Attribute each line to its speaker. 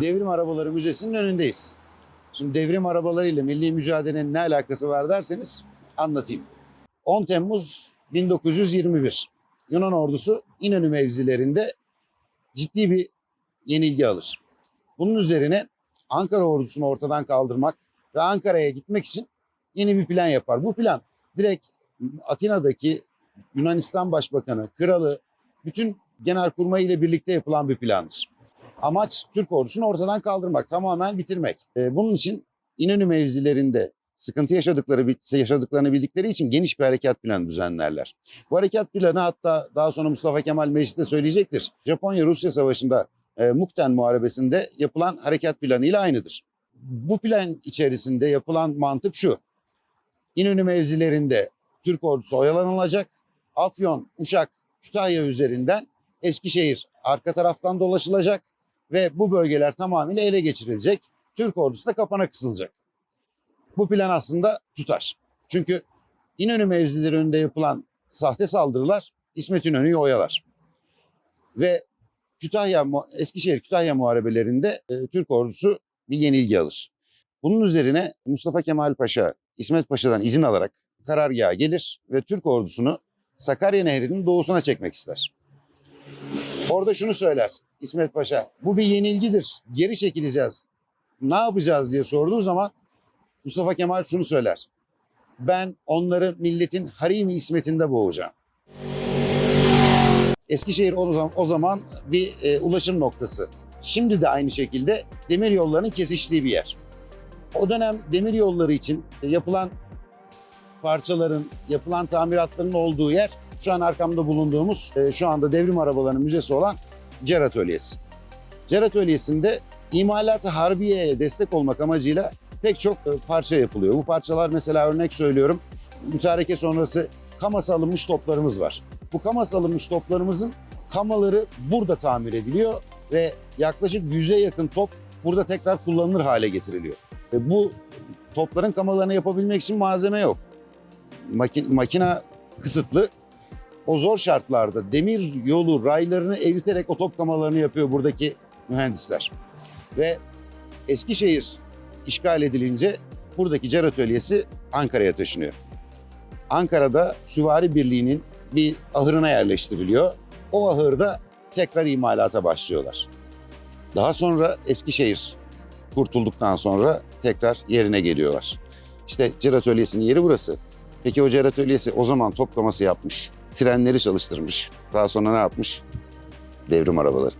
Speaker 1: Devrim Arabaları Müzesi'nin önündeyiz. Şimdi devrim arabaları ile milli mücadelenin ne alakası var derseniz anlatayım. 10 Temmuz 1921 Yunan ordusu İnönü mevzilerinde ciddi bir yenilgi alır. Bunun üzerine Ankara ordusunu ortadan kaldırmak ve Ankara'ya gitmek için yeni bir plan yapar. Bu plan direkt Atina'daki Yunanistan Başbakanı, kralı, bütün genelkurmay ile birlikte yapılan bir plandır. Amaç Türk ordusunu ortadan kaldırmak, tamamen bitirmek. Ee, bunun için İnönü mevzilerinde sıkıntı yaşadıkları yaşadıklarını bildikleri için geniş bir harekat planı düzenlerler. Bu harekat planı hatta daha sonra Mustafa Kemal Meclis'te söyleyecektir. Japonya-Rusya Savaşı'nda e, Mukten Muharebesi'nde yapılan harekat planı ile aynıdır. Bu plan içerisinde yapılan mantık şu. İnönü mevzilerinde Türk ordusu oyalanılacak. Afyon, Uşak, Kütahya üzerinden Eskişehir arka taraftan dolaşılacak ve bu bölgeler tamamıyla ele geçirilecek. Türk ordusu da kapana kısılacak. Bu plan aslında tutar. Çünkü İnönü mevzileri önünde yapılan sahte saldırılar İsmet İnönü'yü oyalar. Ve Kütahya, Eskişehir Kütahya muharebelerinde e, Türk ordusu bir yenilgi alır. Bunun üzerine Mustafa Kemal Paşa, İsmet Paşa'dan izin alarak karargaha gelir ve Türk ordusunu Sakarya Nehri'nin doğusuna çekmek ister. Orada şunu söyler İsmet Paşa, bu bir yenilgidir, geri çekileceğiz. Ne yapacağız diye sorduğu zaman Mustafa Kemal şunu söyler. Ben onları milletin harimi ismetinde boğacağım. Eskişehir o zaman, o zaman bir e, ulaşım noktası. Şimdi de aynı şekilde demir yollarının kesiştiği bir yer. O dönem demir yolları için yapılan parçaların, yapılan tamiratların olduğu yer şu an arkamda bulunduğumuz e, şu anda devrim arabalarının müzesi olan Cer Atölyesi. Cer Atölyesi'nde imalat-ı harbiyeye destek olmak amacıyla pek çok e, parça yapılıyor. Bu parçalar mesela örnek söylüyorum mütareke sonrası kaması alınmış toplarımız var. Bu kaması alınmış toplarımızın kamaları burada tamir ediliyor ve yaklaşık 100'e yakın top burada tekrar kullanılır hale getiriliyor. E, bu topların kamalarını yapabilmek için malzeme yok. Makin, makina kısıtlı. O zor şartlarda demir yolu raylarını eriterek o yapıyor buradaki mühendisler. Ve Eskişehir işgal edilince buradaki cer atölyesi Ankara'ya taşınıyor. Ankara'da Süvari Birliği'nin bir ahırına yerleştiriliyor. O ahırda tekrar imalata başlıyorlar. Daha sonra Eskişehir kurtulduktan sonra tekrar yerine geliyorlar. İşte cer atölyesinin yeri burası. Peki o cer atölyesi o zaman toplaması yapmış. Trenleri çalıştırmış. Daha sonra ne yapmış? Devrim arabaları.